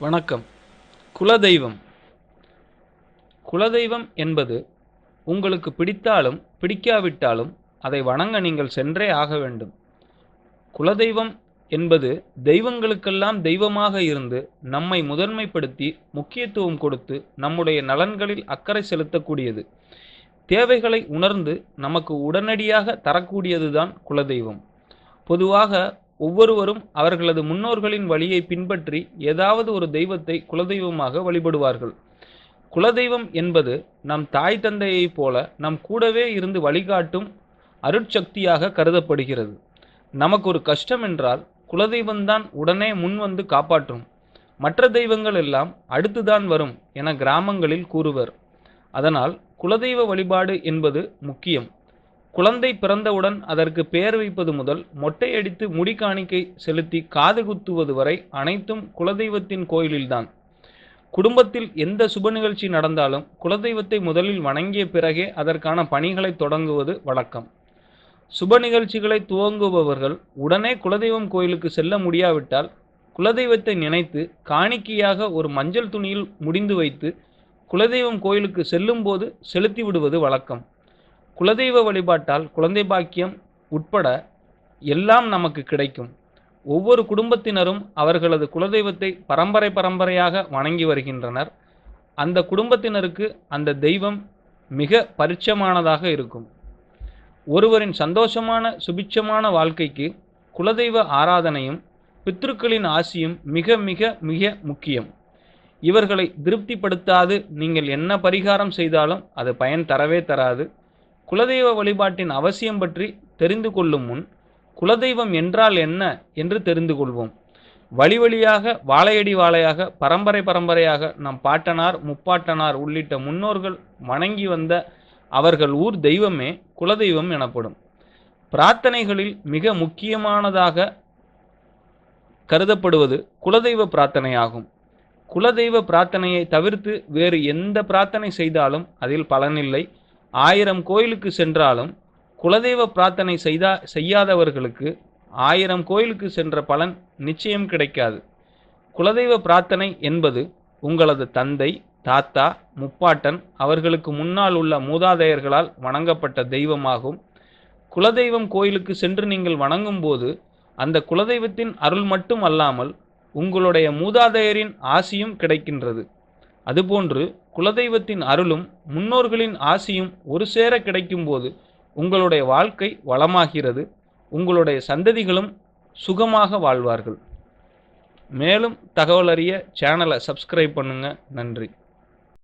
வணக்கம். குலதெய்வம். குலதெய்வம் என்பது உங்களுக்கு பிடித்தாலும் பிடிக்காவிட்டாலும் அதை வணங்க நீங்கள் சென்றே ஆக வேண்டும். குலதெய்வம் என்பது தெய்வங்களுக்கெல்லாம் தெய்வமாக இருந்து நம்மை முதன்மைப்படுத்தி முக்கியத்துவம் கொடுத்து நம்முடைய நலன்களில் அக்கறை செலுத்தக்கூடியது. தேவைகளை உணர்ந்து நமக்கு உடனடியாக தரக்கூடியதுதான் குலதெய்வம். பொதுவாக ஒவ்வொருவரும் அவர்களது முன்னோர்களின் வழியை பின்பற்றி ஏதாவது ஒரு தெய்வத்தை குலதெய்வமாக வழிபடுவார்கள். குலதெய்வம் என்பது நம் தாய் தந்தையைப் போல நம் கூடவே இருந்து வழிகாட்டும் அருட்சக்தியாக கருதப்படுகிறது. நமக்கு ஒரு கஷ்டம் என்றால் குலதெய்வம்தான் உடனே முன் வந்து காப்பாற்றும். மற்ற தெய்வங்கள் எல்லாம் அடுத்துதான் வரும் என கிராமங்களில் கூறுவர். அதனால் குலதெய்வ வழிபாடு என்பது முக்கியம். குழந்தை பிறந்தவுடன் அதற்கு பெயர் வைப்பது முதல் மொட்டையடித்து முடி காணிக்கை செலுத்தி காது குத்துவது வரை அனைத்தும் குலதெய்வத்தின் கோயிலில்தான். குடும்பத்தில் எந்த சுப நிகழ்ச்சி நடந்தாலும் குலதெய்வத்தை முதலில் வணங்கிய பிறகே அதற்கான பணிகளை தொடங்குவது வழக்கம். சுப நிகழ்ச்சிகளை துவங்குபவர்கள் உடனே குலதெய்வம் கோயிலுக்கு செல்ல முடியாவிட்டால் குலதெய்வத்தை நினைத்து காணிக்கையாக ஒரு மஞ்சள் துணியில் முடிந்து வைத்து குலதெய்வம் கோயிலுக்கு செல்லும்போது செலுத்தி விடுவது வழக்கம். குலதெய்வ வழிபாட்டால் குழந்தை பாக்கியம் உட்பட எல்லாம் நமக்கு கிடைக்கும். ஒவ்வொரு குடும்பத்தினரும் அவர்களது குலதெய்வத்தை பரம்பரை பரம்பரையாக வணங்கி வருகின்றனர். அந்த குடும்பத்தினருக்கு அந்த தெய்வம் மிக பரிச்சமானதாக இருக்கும். ஒருவரின் சந்தோஷமான சுபிட்சமான வாழ்க்கைக்கு குலதெய்வ ஆராதனையும் பித்ருக்களின் ஆசியும் மிக மிக மிக முக்கியம். இவர்களை திருப்திப்படுத்தாது நீங்கள் என்ன பரிகாரம் செய்தாலும் அது பயன் தரவே தராது. குலதெய்வ வழிபாட்டின் அவசியம் பற்றி தெரிந்து கொள்ளும் முன் குலதெய்வம் என்றால் என்ன என்று தெரிந்து கொள்வோம். வழி வழியாக வாழையடி வாழையாக பரம்பரை பரம்பரையாக நம் பாட்டனார் முப்பாட்டனார் உள்ளிட்ட முன்னோர்கள் வணங்கி வந்த அவர்கள் ஊர் தெய்வமே குலதெய்வம் எனப்படும். பிரார்த்தனைகளில் மிக முக்கியமானதாக கருதப்படுவது குலதெய்வ பிரார்த்தனையாகும். குலதெய்வ பிரார்த்தனையை தவிர்த்து வேறு எந்த பிரார்த்தனை செய்தாலும் அதில் பலனில்லை. ஆயிரம் கோயிலுக்கு சென்றாலும் குலதெய்வ பிரார்த்தனை செய்தா செய்யாதவர்களுக்கு ஆயிரம் கோயிலுக்கு சென்ற பலன் நிச்சயம் கிடைக்காது. குலதெய்வ பிரார்த்தனை என்பது உங்களது தந்தை தாத்தா முப்பாட்டன் அவர்களுக்கு முன்னால் உள்ள மூதாதையர்களால் வணங்கப்பட்ட தெய்வமாகும். குலதெய்வம் கோயிலுக்கு சென்று நீங்கள் வணங்கும் போது அந்த குலதெய்வத்தின் அருள் மட்டும் அல்லாமல் உங்களுடைய மூதாதையரின் ஆசியும் கிடைக்கின்றது. அதுபோன்று குலதெய்வத்தின் அருளும் முன்னோர்களின் ஆசியும் ஒரு சேர கிடைக்கும்போது உங்களுடைய வாழ்க்கை வளமாகிறது உங்களுடைய சந்ததிகளும் சுகமாக வாழ்வார்கள். மேலும் தகவல் அறிய சேனலை சப்ஸ்கிரைப் பண்ணுங்கள் நன்றி.